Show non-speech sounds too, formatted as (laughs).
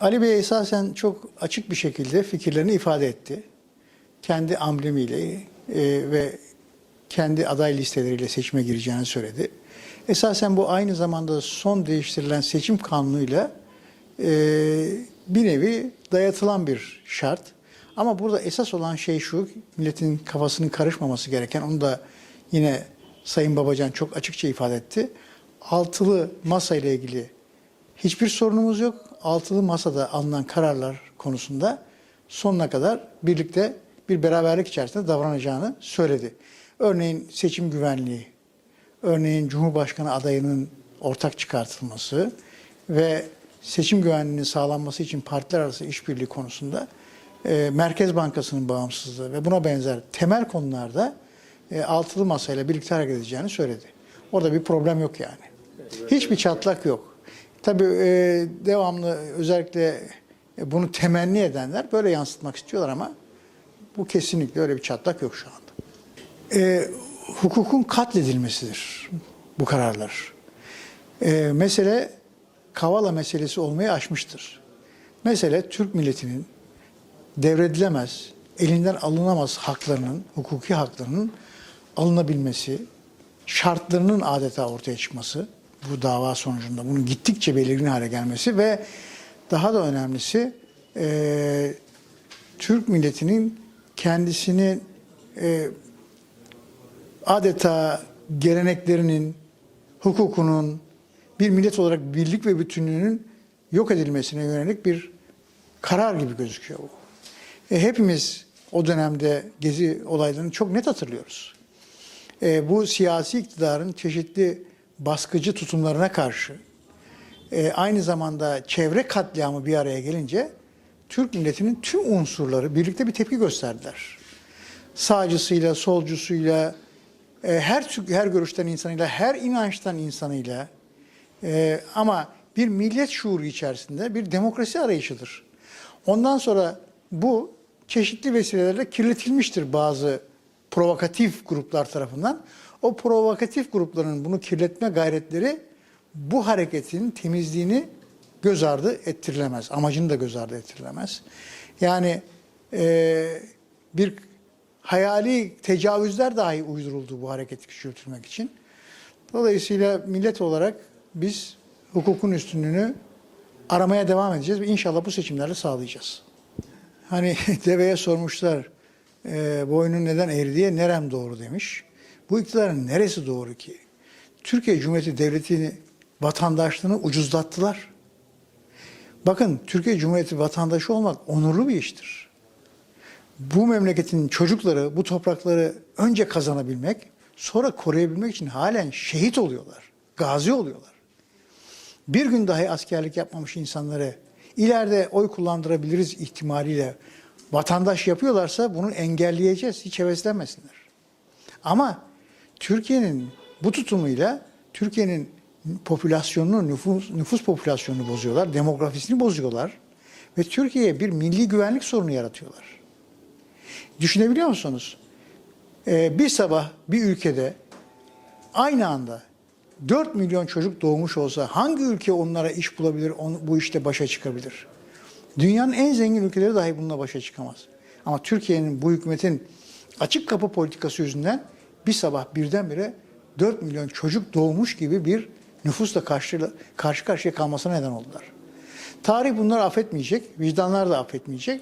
Ali Bey esasen çok açık bir şekilde fikirlerini ifade etti. Kendi amblemiyle e, ve kendi aday listeleriyle seçime gireceğini söyledi. Esasen bu aynı zamanda son değiştirilen seçim kanunuyla e, bir nevi dayatılan bir şart. Ama burada esas olan şey şu, milletin kafasının karışmaması gereken, onu da yine Sayın Babacan çok açıkça ifade etti. Altılı masa ile ilgili hiçbir sorunumuz yok. Altılı masada alınan kararlar konusunda sonuna kadar birlikte bir beraberlik içerisinde davranacağını söyledi. Örneğin seçim güvenliği, örneğin Cumhurbaşkanı adayının ortak çıkartılması ve seçim güvenliğinin sağlanması için partiler arası işbirliği konusunda e, Merkez Bankası'nın bağımsızlığı ve buna benzer temel konularda e, altılı masayla birlikte hareket edeceğini söyledi. Orada bir problem yok yani. Hiçbir çatlak yok. Tabii e, devamlı özellikle e, bunu temenni edenler böyle yansıtmak istiyorlar ama bu kesinlikle öyle bir çatlak yok şu anda. E, hukukun katledilmesidir bu kararlar. E, mesele Kavala meselesi olmayı aşmıştır. Mesele Türk milletinin devredilemez, elinden alınamaz haklarının, hukuki haklarının alınabilmesi, şartlarının adeta ortaya çıkması bu dava sonucunda bunun gittikçe belirgin hale gelmesi ve daha da önemlisi e, Türk milletinin kendisini e, adeta geleneklerinin, hukukunun, bir millet olarak birlik ve bütünlüğünün yok edilmesine yönelik bir karar gibi gözüküyor bu. E, hepimiz o dönemde gezi olaylarını çok net hatırlıyoruz. E, bu siyasi iktidarın çeşitli baskıcı tutumlarına karşı e, aynı zamanda çevre katliamı bir araya gelince Türk milletinin tüm unsurları birlikte bir tepki gösterdiler. Sağcısıyla, solcusuyla, e, her her görüşten insanıyla, her inançtan insanıyla e, ama bir millet şuuru içerisinde bir demokrasi arayışıdır. Ondan sonra bu çeşitli vesilelerle kirletilmiştir bazı provokatif gruplar tarafından. O provokatif grupların bunu kirletme gayretleri bu hareketin temizliğini göz ardı ettirilemez. Amacını da göz ardı ettirilemez. Yani e, bir hayali tecavüzler dahi uyduruldu bu hareketi küçültmek için. Dolayısıyla millet olarak biz hukukun üstünlüğünü aramaya devam edeceğiz ve inşallah bu seçimlerle sağlayacağız. Hani (laughs) deveye sormuşlar e, boynun neden eğri diye nerem doğru demiş. Bu iktidarın neresi doğru ki? Türkiye Cumhuriyeti Devleti'ni vatandaşlığını ucuzlattılar. Bakın Türkiye Cumhuriyeti vatandaşı olmak onurlu bir iştir. Bu memleketin çocukları bu toprakları önce kazanabilmek, sonra koruyabilmek için halen şehit oluyorlar, gazi oluyorlar. Bir gün dahi askerlik yapmamış insanları ileride oy kullandırabiliriz ihtimaliyle vatandaş yapıyorlarsa bunu engelleyeceğiz, hiç heveslenmesinler. Ama Türkiye'nin bu tutumuyla Türkiye'nin popülasyonunu, nüfus, nüfus popülasyonunu bozuyorlar, demografisini bozuyorlar ve Türkiye'ye bir milli güvenlik sorunu yaratıyorlar. Düşünebiliyor musunuz? Ee, bir sabah bir ülkede aynı anda 4 milyon çocuk doğmuş olsa hangi ülke onlara iş bulabilir, on- bu işte başa çıkabilir? Dünyanın en zengin ülkeleri dahi bununla başa çıkamaz. Ama Türkiye'nin bu hükümetin açık kapı politikası yüzünden bir sabah birdenbire 4 milyon çocuk doğmuş gibi bir nüfusla karşı, karşı karşıya kalmasına neden oldular. Tarih bunları affetmeyecek, vicdanlar da affetmeyecek.